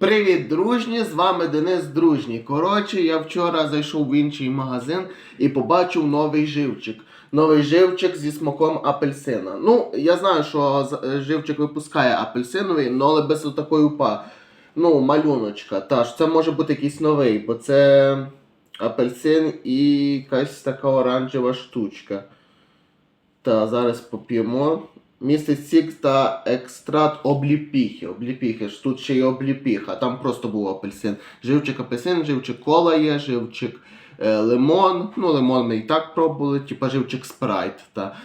Привіт, дружні! З вами Денис Дружній. Коротше, я вчора зайшов в інший магазин і побачив новий живчик. Новий живчик зі смаком апельсина. Ну, я знаю, що е, живчик випускає апельсиновий, ну, але без такої упа. Ну, малюночка. Та ж це може бути якийсь новий, бо це апельсин і якась така оранжева штучка. Та зараз поп'ємо. Містить сік та екстракт обліпіхи. Обліпіхи ж тут ще є обліпіха, там просто був апельсин. Живчик апельсин, живчик кола є, живчик е, лимон. Ну, лимон ми і так пробували, типа живчик спрайт. Та.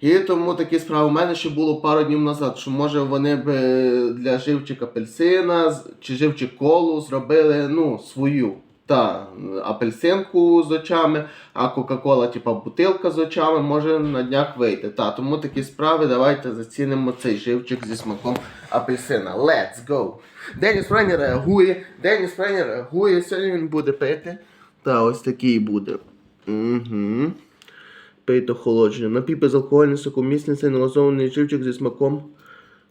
І тому такі справи у мене ще було пару днів назад, що може вони б е, для живчик апельсина чи живчик колу зробили ну, свою. Та, апельсинку з очами, а Кока-Кола, типа бутилка з очами, може на днях вийти. Та, тому такі справи, давайте зацінимо цей живчик зі смаком апельсина. Let's go! Деніс Френі реагує, Деніс Френі реагує, сьогодні він буде пити. Та, ось такий буде. Угу. Пийте охолодження. Напій безалкогольний сокомісний синозований живчик зі смаком.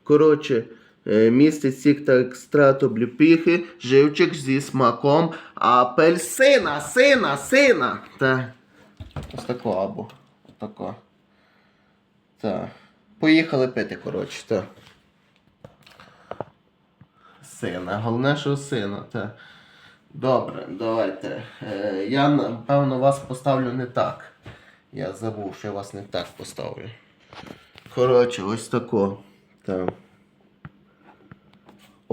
Коротше, містить сік та обліпіхи, живчик зі смаком апельсина, сина, сина. Та. Ось тако або. Тако. Так. Поїхали пити, коротше, так. Сина. Головне, що сина, так. Добре, давайте. Е, я, напевно, вас поставлю не так. Я забув, що я вас не так поставлю. Коротше, ось тако. Так.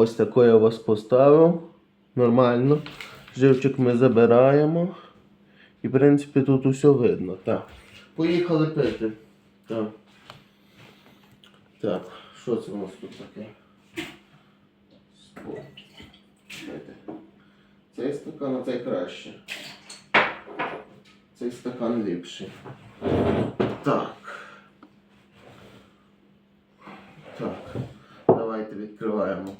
Ось тако я вас поставив. Нормально. Живчик ми забираємо. І в принципі тут усе видно. Так. Поїхали пити. Так. Так, що це у нас тут таке? Чекайте. Цей стакан, а цей краще. Цей стакан ліпший. Так. Так. Давайте відкриваємо.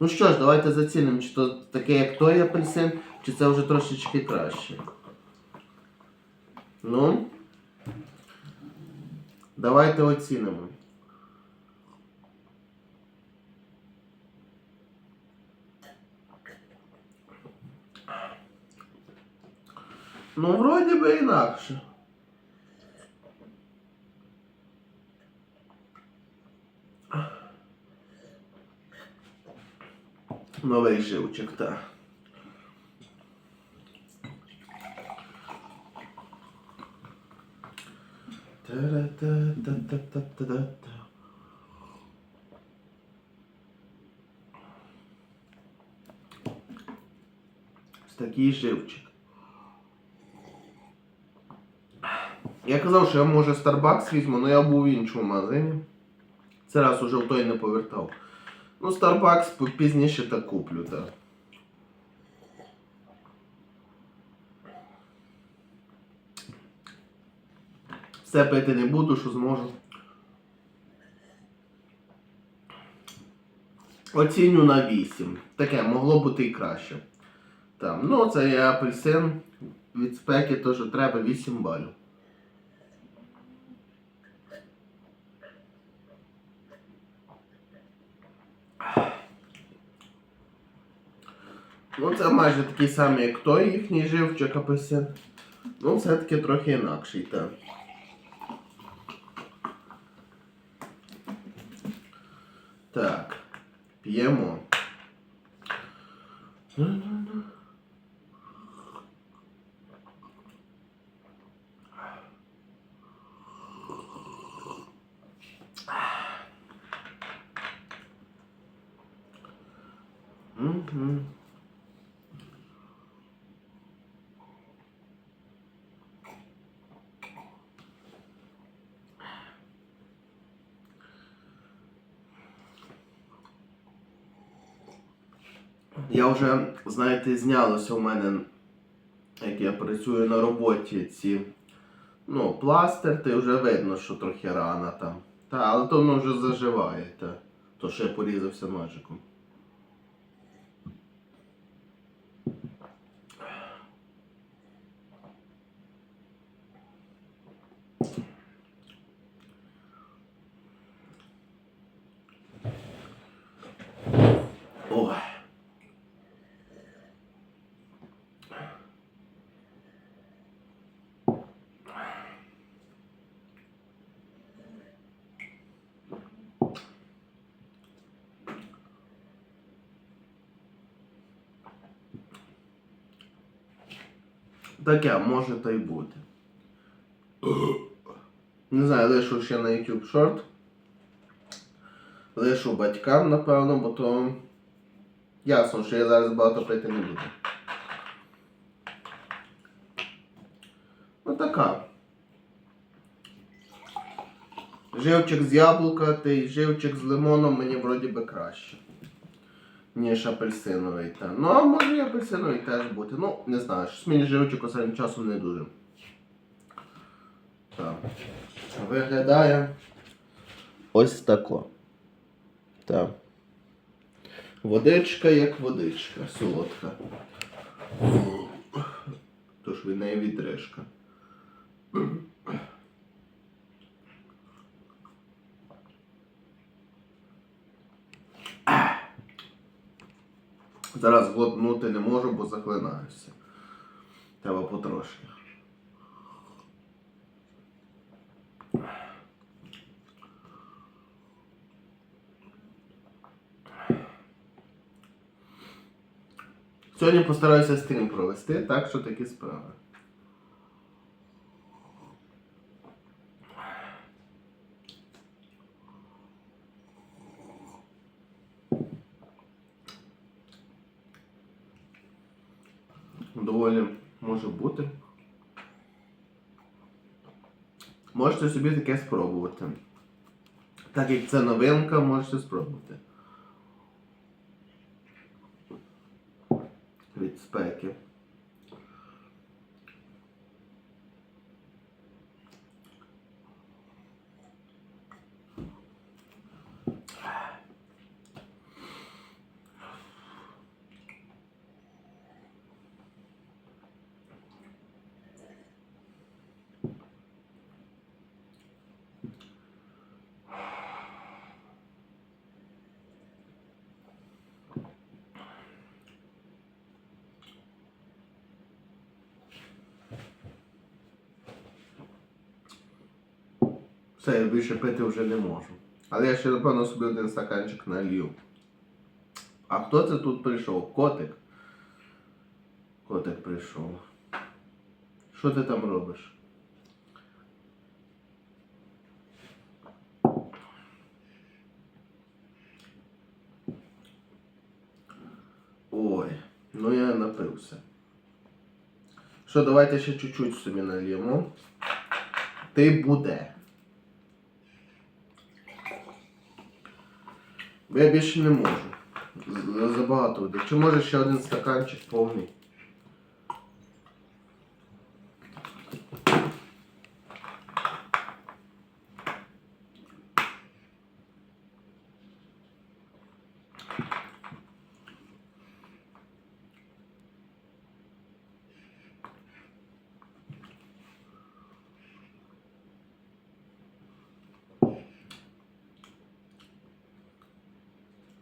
Ну що ж, давайте зацінимо, чи то таке, як той апельсин, чи це вже трошечки краще. Ну. Давайте оцінимо. Ну, вроді би інакше. Новий живчик, так. Та-ра-та-та-та-та-та-та. Ось такий живчик. Я казав, що я може Starbucks візьму, але я був в іншому магазині. Це раз уже в той не повертав. Ну, Starbucks пізніше так куплю, так. Все пити не буду, що зможу. Оціню на 8. Таке могло бути і краще. Там, ну, це є апельсин. Від спеки теж треба 8 балів. Ну, це майже такий самий, як той їхній живчик апельсин. Ну, все-таки трохи інакший, так. Так, п'ємо. Мгм. Я вже, знаєте, знялося у мене, як я працюю на роботі, ці ну, пластир, то вже видно, що трохи рана там. Та, але то воно вже заживає, та. то я порізався ножиком. Таке може та й бути. Не знаю, лишу ще на YouTube шорт. Лишу батькам, напевно, бо то ясно, що я зараз багато пити не буду. Ну така. Живчик з яблука та й живчик з лимоном мені вроді би краще. Ніж апельсиновий. Та. Ну, а може і апельсиновий теж бути. Ну, не знаю, щось мені живчик останнім часом не дуже. Так. Виглядає ось тако. Так. Водичка як водичка, солодка. Тож від неї відрижка. Зараз глотнути не можу, бо заклинаюся. Треба потрошки. Сьогодні постараюся стрім провести, так що такі справи. Доволі може бути. Можете собі таке спробувати. Так як це новинка, можете спробувати. Від спеки. Все, я більше пити вже не можу. Але я ще, напевно, собі один стаканчик налью. А хто це тут прийшов? Котик? Котик прийшов. Що ти там робиш? Ой, ну я напився. Що, давайте ще чуть-чуть собі нальємо. Ти буде. Бо я більше не можу. Забагато. Чи може ще один стаканчик повний?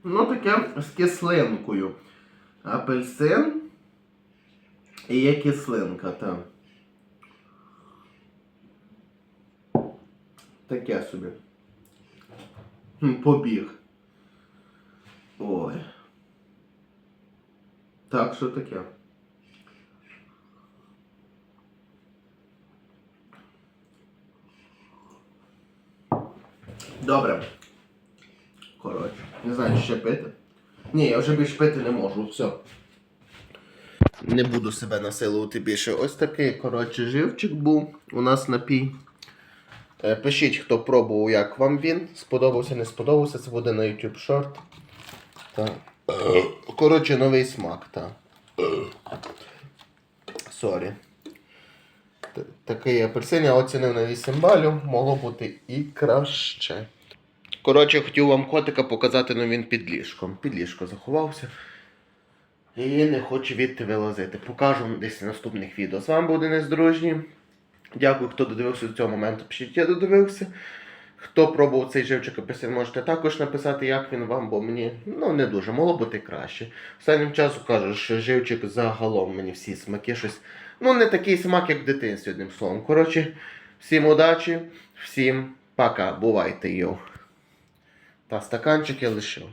Ну, таке з кислинкою. Апельсин і є кислинка, там. Таке собі. Побіг. Ой. Так, що таке? Добре. Коротше, не знаю, ще пити. Ні, я вже більше пити не можу, все. Не буду себе насилувати більше. Ось такий, коротше, живчик був у нас напій. Е, Пишіть, хто пробував, як вам він. Сподобався, не сподобався, це буде на YouTube шорт. Так. Коротше, новий смак, так. Сорі. Такий апельсин я оцінив на 8 балів, могло бути і краще. Коротше, хотів вам котика показати, але він під ліжком. Під ліжко заховався. І не хоче відти вилазити. Покажу десь в наступних відео. З вами був Денис Дружній. Дякую, хто додивився до цього моменту. Пишіть, я додивився. Хто пробував цей живчик апельсин, можете також написати, як він вам, бо мені ну, не дуже, могло бути краще. Останнім часом кажу, що живчик загалом мені всі смаки щось. Ну, не такий смак, як в дитинстві, одним словом. Коротше, всім удачі, всім пока. Бувайте, йоу. Та стаканчик я лишив.